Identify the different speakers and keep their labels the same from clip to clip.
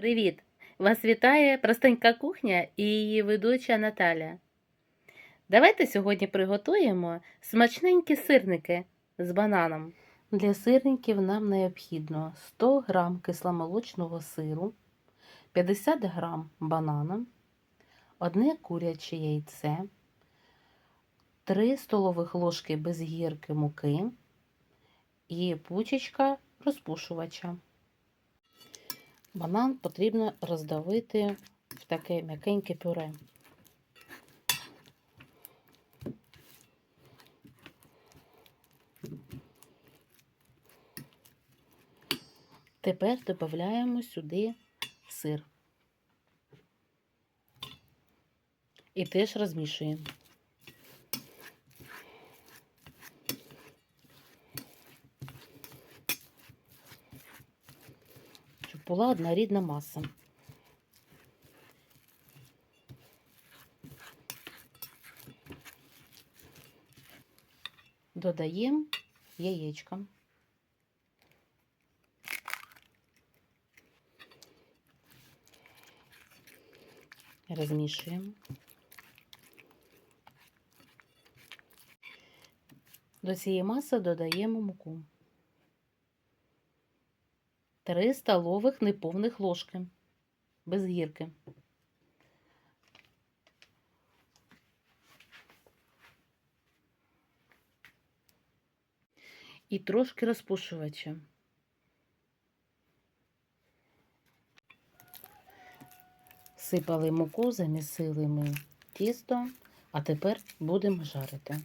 Speaker 1: Привіт! Вас вітає простенька кухня і її ведуча Наталя. Давайте сьогодні приготуємо смачненькі сирники з бананом. Для сирників нам необхідно 100 г кисломолочного сиру, 50 г банана, одне куряче яйце, 3 столових ложки без гірки муки і пучечка розпушувача. Банан потрібно роздавити в таке м'якеньке пюре. Тепер додаємо сюди сир. І теж розмішуємо. Була однорідна маса. Додаємо яєчко. Розмішуємо. До цієї маси додаємо муку. 3 столових неповних ложки без гірки. І трошки розпушувача. Сипали муку, замісили ми тісто, а тепер будемо жарити.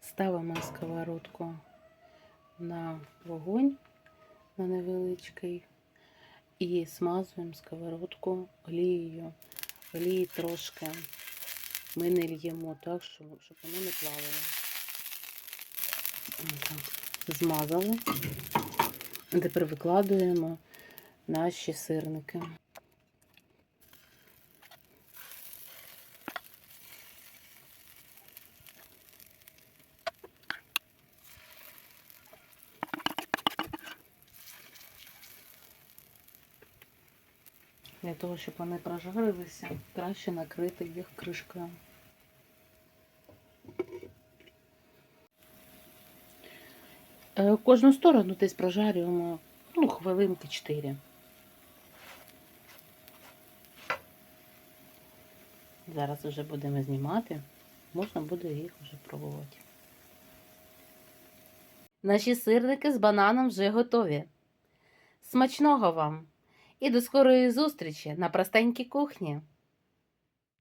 Speaker 1: Ставимо сковородку на вогонь на невеличкий і смазуємо сковородку олією. Олії трошки ми не льємо так, щоб, воно не плавало. Змазали. Тепер викладуємо наші сирники. Для того, щоб вони прожарилися, краще накрити їх кришкою. Е, Кожну сторону десь прожарюємо ну, хвилинки 4. Зараз вже будемо знімати, можна буде їх вже пробувати. Наші сирники з бананом вже готові. Смачного вам! І до скорої зустрічі на простенькій кухні!